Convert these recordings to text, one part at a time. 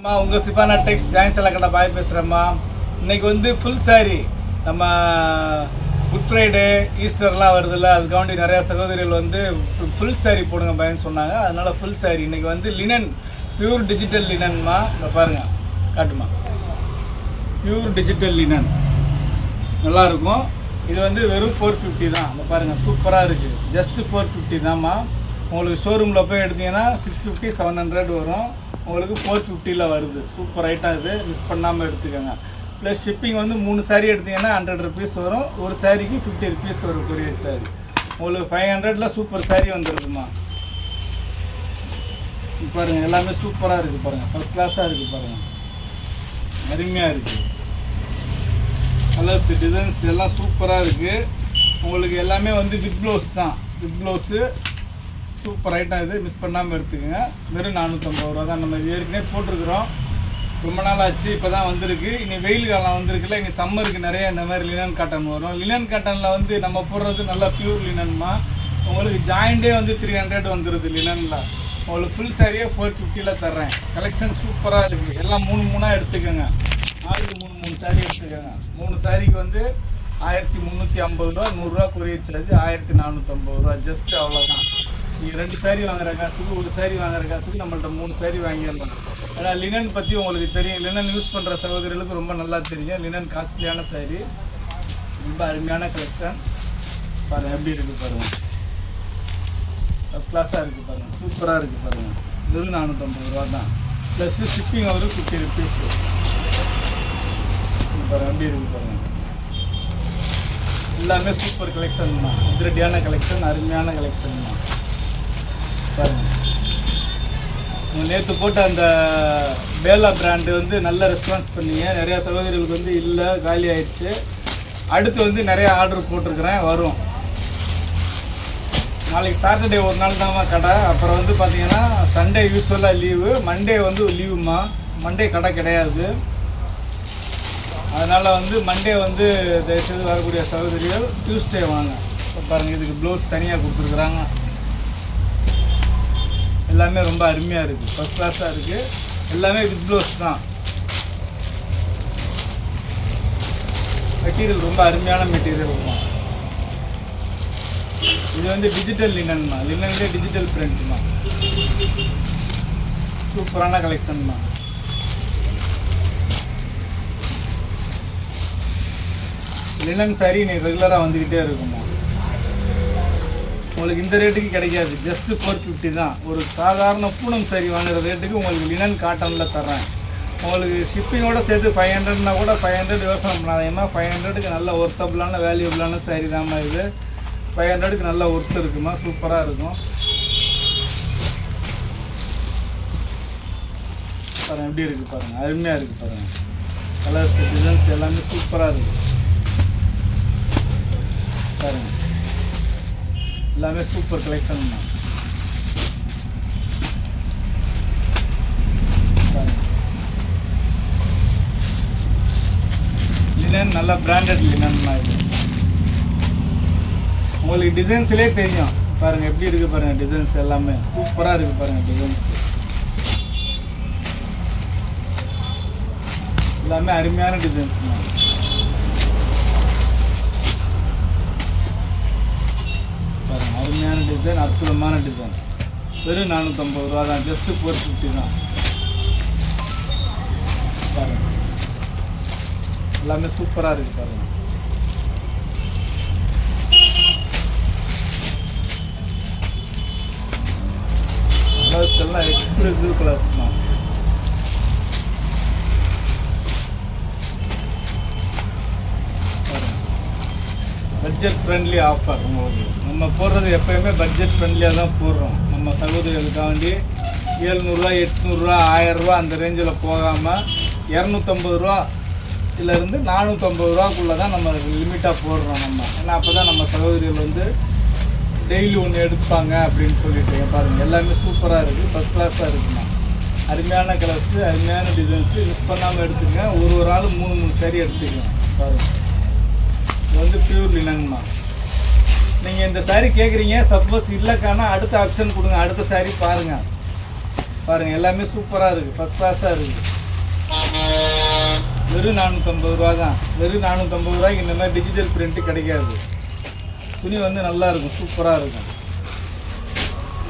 அம்மா உங்கள் சிபானா டெக்ஸ் ஜாயின் செலக்கடை பாய் பேசுகிறேம்மா இன்றைக்கி வந்து ஃபுல் சாரி நம்ம குட் ஃப்ரைடே ஈஸ்டர்லாம் வருதுல்ல அதுக்காண்டி நிறையா சகோதரிகள் வந்து ஃபுல் சாரி போடுங்க பயன்னு சொன்னாங்க. அதனால் ஃபுல் சாரி இன்றைக்கி வந்து லினன் பியூர் டிஜிட்டல் லினன்மா இதை பாருங்கள் காட்டுமா. பியூர் டிஜிட்டல் லினன் நல்லாயிருக்கும் இது வந்து வெறும் ஃபோர் ஃபிஃப்டி தான். இந்த பாருங்கள் சூப்பராக இருக்குது ஜஸ்ட் ஃபோர் ஃபிஃப்டி தான்மா உங்களுக்கு ஷோரூமில் போய் எடுத்தீங்கன்னா சிக்ஸ் ஃபிஃப்டி செவன் ஹண்ட்ரட் வரும். உங்களுக்கு ஃபோர் ஃபிஃப்டியில் வருது. சூப்பர் ஐட்டம் இது. மிஸ் பண்ணாமல் எடுத்துக்கோங்க. ப்ளஸ் ஷிப்பிங் வந்து மூணு சாரீ எடுத்தீங்கன்னா ஹண்ட்ரட் ருபீஸ் வரும். ஒரு சாரிக்கு ஃபிஃப்டி ருபீஸ் வரும் கொரியர் saree. உங்களுக்கு ஃபைவ் ஹண்ட்ரடில் சூப்பர் சாரீ வந்துருக்குமா பாருங்கள் எல்லாமே சூப்பராக இருக்குது பாருங்கள் ஃபஸ்ட் கிளாஸாக இருக்குது பாருங்கள் அருமையாக இருக்குது கலர்ஸ் டிசைன்ஸ் எல்லாம் சூப்பராக இருக்குது உங்களுக்கு எல்லாமே வந்து வித் ப்ளவுஸ் தான். வித் ப்ளவுஸு சூப்பர் ஐட்டம் இது. மிஸ் பண்ணாமல் எடுத்துக்கோங்க. வெறும் நானூற்றம்பது ரூபா தான் நம்ம ஏற்கனவே போட்டிருக்கிறோம். ரொம்ப நாள் ஆச்சு இப்போ தான் வந்திருக்கு. இனி வெயில் காலம் வந்திருக்குல்ல இனி சம்மருக்கு நிறைய இந்த மாதிரி லினன் காட்டன் வரும். லினன் காட்டனில் வந்து நம்ம போடுறது நல்லா பியூர் லினன்மா உங்களுக்கு ஜாயிண்டே வந்து த்ரீ ஹண்ட்ரட் வந்துடுது லினனில் உங்களுக்கு ஃபுல் சாரியே ஃபோர் ஃபிஃப்டியில் தர்றேன். கலெக்ஷன் சூப்பராக இருக்குது எல்லாம் மூணு மூணாக எடுத்துக்கோங்க. நாலுக்கு மூணு மூணு சாரி எடுத்துக்கோங்க. மூணு சாரிக்கு வந்து ஆயிரத்தி முந்நூற்றி ஐம்பது ரூபா நூறுரூவா கொரியர் சார்ஜ் ஆயிரத்தி நானூற்றம்பது ரூபா. ஜஸ்ட் அவ்வளோதான் நீங்கள் ரெண்டு சாரி வாங்குற காசுக்கு ஒரு சாரி வாங்குற காசுக்கு நம்மள்ட்ட மூணு சாரி வாங்கிடலாம் ஏன்னா லினன் பற்றி உங்களுக்கு தெரியும். லினன் யூஸ் பண்ணுற சகோதரிகளுக்கு ரொம்ப நல்லா தெரியும். லினன் காஸ்ட்லியான சாரி ரொம்ப அருமையான கலெக்ஷன் பாருங்கள் எப்படி இருக்குது பாருங்கள் ஃபஸ்ட் கிளாஸாக இருக்குது பாருங்கள் சூப்பராக இருக்குது பாருங்கள் வெறும் நானூற்றம்பது ரூபா தான். ப்ளஸ்ஸு ஷிப்பிங் ஒரு ஃபிஃப்டி ருபீஸ் பாருங்கள் எப்படி இருக்குது பாருங்கள் எல்லாமே சூப்பர் கலெக்ஷன் தான். அதிரடியான கலெக்ஷன் அருமையான கலெக்ஷன் தான். பாருங்கள் நேற்று போட்ட அந்த பேலா பிராண்டு வந்து நல்ல ரெஸ்பான்ஸ் பண்ணீங்க. நிறையா சகோதரிகளுக்கு வந்து இல்லை காலி ஆயிடுச்சு. அடுத்து வந்து நிறையா ஆர்டர் போட்டிருக்கிறேன் வரும். நாளைக்கு சாட்டர்டே ஒரு நாள் தான்மா கடை. அப்புறம் வந்து பார்த்தீங்கன்னா சண்டே யூஸ்வலாக லீவு மண்டே வந்து லீவுமா மண்டே கடை கிடையாது. அதனால் வந்து மண்டே வந்து தயவுசெய்து வரக்கூடிய சகோதரிகள் டியூஸ்டே வாங்க. பாருங்கள் இதுக்கு ப்ளவுஸ் தனியாக கொடுத்துருக்குறாங்க. எல்லாமே ரொம்ப அருமையாக இருக்குது ஃபஸ்ட் கிளாஸாக இருக்குது எல்லாமே வித் ப்ளவுஸ் தான். மெட்டீரியல் ரொம்ப அருமையான மெட்டீரியல் இது வந்து டிஜிட்டல் லினன்மா லினன்லேயே டிஜிட்டல் பிரிண்ட்மா சூப்பரான கலெக்ஷன்மா லினன் சாரி நீ ரெகுலராக வந்துக்கிட்டே இருக்குமா உங்களுக்கு இந்த ரேட்டுக்கு கிடைக்காது. ஜஸ்ட்டு ஃபோர் ஃபிஃப்டி தான். ஒரு சாதாரண பூனம் சரி வாங்குகிற ரேட்டுக்கு உங்களுக்கு லினன் காட்டனில் தர்றேன். உங்களுக்கு ஷிப்பிங்கோட சேர்த்து ஃபைவ் ஹண்ட்ரட்னா கூட ஃபைவ் ஹண்ட்ரட் யோசனை பண்ணாதீங்கம்மா ஃபைவ் ஹண்ட்ரடுக்கு நல்ல ஒர்த்தபுளான வேல்யூபிளான சாரி தான்மா இது. ஃபைவ் ஹண்ட்ரடுக்கு நல்ல ஒர்த்து இருக்குமா? சூப்பராக இருக்கும். பாருங்கள் எப்படி இருக்குது பாருங்கள் அருமையாக இருக்குது பாருங்கள் கலர்ஸ் டிசைன்ஸ் எல்லாமே சூப்பராக இருக்குது பாருங்கள் எல்லாமே சூப்பர் கலெக்ஷன் தான் லினன் நல்ல பிராண்டட் லினன் இது உங்களுக்கு டிசைன்ஸ்லேயே தெரியும். பாருங்க எப்படி இருக்கு பாருங்க டிசைன்ஸ் எல்லாமே. சூப்பராக இருக்கு பாருங்க டிசைன்ஸ் எல்லாமே அருமையான டிசைன்ஸ் தான் பாருங்க அருமையான டிசைன் அற்புதமான டிசைன் வெறும் நானூற்றம்பது ரூபா தான். ஜஸ்ட்டு ஃபோர் ஃபிஃப்டி தான். பாருங்க. எல்லாமே சூப்பராக இருக்குது பாருங்கள் கலர்ஸ் எல்லாம் எக்ஸ்க்ளூசிவ் கலர்ஸ் தான். பட்ஜெட் ஃப்ரெண்ட்லி ஆஃபர் உங்களுக்கு. நம்ம போடுறது எப்பயுமே பட்ஜெட் ஃப்ரெண்ட்லியாக தான் போடுறோம். நம்ம சகோதரிகளுக்காண்டி ஏழ்நூறுரூவா எட்நூறுரூவா ஆயரூவா அந்த ரேஞ்சில் போகாமல் இரநூத்தம்பது ரூபா இருந்து நானூற்றம்பது ரூபாக்குள்ளே தான் நம்ம லிமிட்டாக போடுறோம் நம்ம. ஏன்னா அப்போ தான் நம்ம சகோதரிகள் வந்து டெய்லி ஒன்று எடுப்பாங்க அப்படின்னு சொல்லிட்டு பாருங்கள் எல்லாமே சூப்பராக இருக்குது ஃபஸ்ட் கிளாஸாக இருக்குண்ணா அருமையான கலர்ஸு அருமையான டிசைன்ஸு மிஸ் பண்ணாமல் எடுத்துங்க ஒரு ஒரு ஆள் மூணு மூணு சரி எடுத்துக்கங்க. பாருங்கள் இது வந்து பியூர் லினன்மா நீங்கள் இந்த saree கேட்குறீங்க சப்போஸ் இல்லைக்கானா அடுத்த ஆப்ஷன் கொடுங்க அடுத்த saree பாருங்கள் பாருங்கள் எல்லாமே சூப்பராக இருக்குது ஃபஸ்ட் கிளாஸாக இருக்குது வெறும் நானூற்றம்பது ரூபா தான் வெறும் நானூற்றம்பது ரூபாய்க்கு இந்த மாதிரி டிஜிட்டல் பிரிண்ட்டு கிடைக்காது. துணி வந்து நல்லா இருக்கும் சூப்பராக இருக்கும்.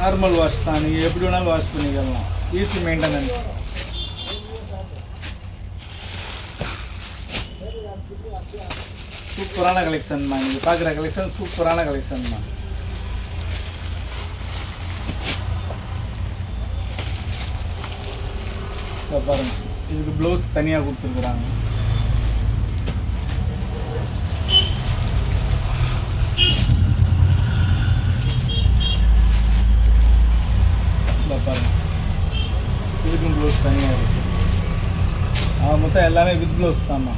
நார்மல் வாஷ் தான் நீங்கள் எப்படி வேணாலும் வாஷ் பண்ணிக்கலாம். ஈஸி மெயின்டெனன்ஸ் சூப்பரான கலெக்ஷன்மா நீங்கள் பார்க்குற கலெக்ஷன் சூப்பரான கலெக்ஷன்மா இதோ பாருங்க. இதுக்கு ப்ளவுஸ் தனியாக கொடுத்துருக்குறாங்க. பாருங்கள் பாருங்க. இதுக்கும் ப்ளவுஸ் தனியாக இருக்குது மொத்தம் எல்லாமே வித் ப்ளவுஸ் தான்மா.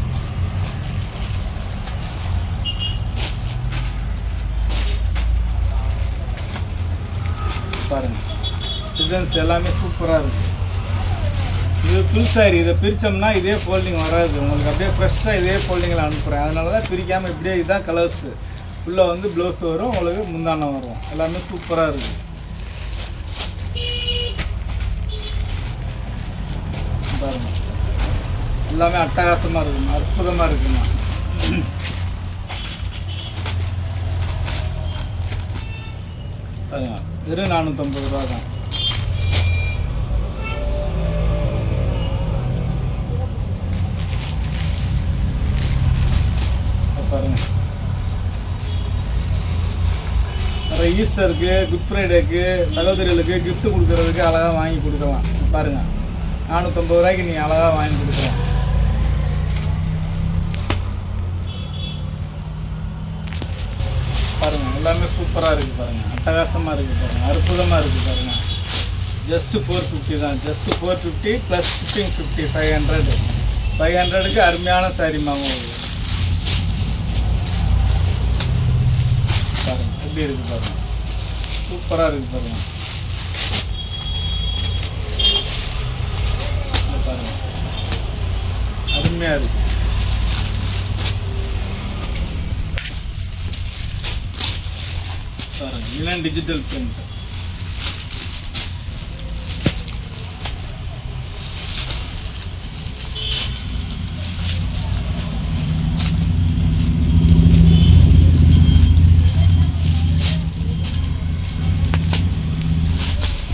பாருங்கள் டிசைன்ஸ் எல்லாமே சூப்பராக இருக்குது இது புல் சாரி இதை பிரித்தோம்னா இதே ஃபோல்டிங் வராது. உங்களுக்கு அப்படியே ஃப்ரெஷ்ஷாக இதே ஃபோல்டிங்கில் அனுப்புகிறேன் அதனால தான் பிரிக்காமல் இப்படியே இதுதான் கலர்ஸு உள்ளே வந்து ப்ளவுஸ் வரும் உங்களுக்கு முந்தானம் வரும். எல்லாமே சூப்பராக இருக்குது பாருங்க. எல்லாமே அட்டகாசமாக இருக்குமா? அற்புதமாக இருக்குமா? பாருங்க. வெறும் நானூற்றம்பது ரூபா தான் பாருங்க. நிறைய ஈஸ்டருக்கு குட் ஃப்ரைடேக்கு சகோதரிகளுக்கு கிஃப்ட் கொடுக்கறதுக்கு அழகாக வாங்கி கொடுக்கலாம். பாருங்கள் நானூற்றம்பது ரூபாய்க்கு நீங்கள் அழகாக வாங்கி கொடுக்கலாம் பாருங்க எல்லாமே சூப்பராக இருக்குது பாருங்கள் அட்டகாசமாக இருக்குது பாருங்கள் அற்புதமாக இருக்குது பாருங்கள் ஜஸ்ட்டு ஃபோர் ஃபிஃப்டி தான். Just four fifty plus shipping fifty five hundred five ஹண்ட்ரடுக்கு அருமையான சாரிமாவும் உங்களுக்கு பாருங்கள் எப்படி இருக்குது பாருங்கள் சூப்பராக இருக்குது பாருங்கள் பாருங்கள் அருமையாக இருக்குது மிலன் டிஜிட்டல் பிரிண்ட்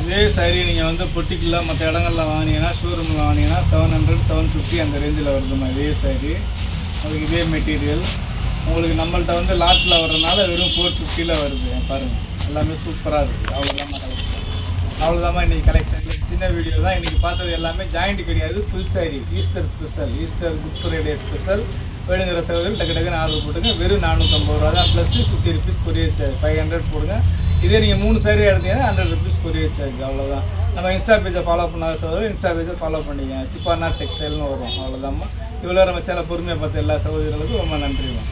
இதே சாரி நீங்கள் வந்து பொட்டிக்கில் மற்ற இடங்களில் வாங்கினீங்கன்னா ஷோரூமில் வாங்கினீங்கன்னா செவன் ஹண்ட்ரட் செவன் ஃபிஃப்டி அந்த ரேஞ்சில் வருதுமா இதே சாரி உங்களுக்கு இதே மெட்டீரியல் உங்களுக்கு நம்மள்கிட்ட வந்து லாட்டில் வர்றதுனால வெறும் ஃபோர் ஃபிஃப்டியில் வருது. பாருங்கள் எல்லாமே சூப்பராக இருக்குது அவ்வளோதான் கலெக்ஷன் அவ்வளோதாம்மா இன்றைக்கி கலெக்ஷன் சின்ன வீடியோ தான். இன்றைக்கி பார்த்தது எல்லாமே ஜாயிண்ட் கிடையாது. Full sari Easter special Easter good Friday special வேணுங்கிற செலவுகள் டக்கு டக்குன்னு ஆர்டர் போட்டுங்க வெறும் நானூற்றம்பது ரூபா தான். Plus fifty rupees courier charge five hundred போடுங்க. இதே நீங்கள் மூணு சாரி எடுத்தீங்கன்னா ஹண்ட்ரட் ருபீஸ் கொரியர் சார்ஜ் அவ்வளோதான் நம்ம இன்ஸ்டா பேஜை ஃபாலோ பண்ணாத சகோதரர் இன்ஸ்டா பேஜை ஃபாலோ பண்ணிக்கங்க. சிப்பானா டெக்ஸ்டைல்னு வரும். அவ்வளோதாம்மா இவ்வளோ நம்ம சேனல் பொறுமையாக பார்த்த எல்லா சகோதரர்களுக்கும் ரொம்ப நன்றிமா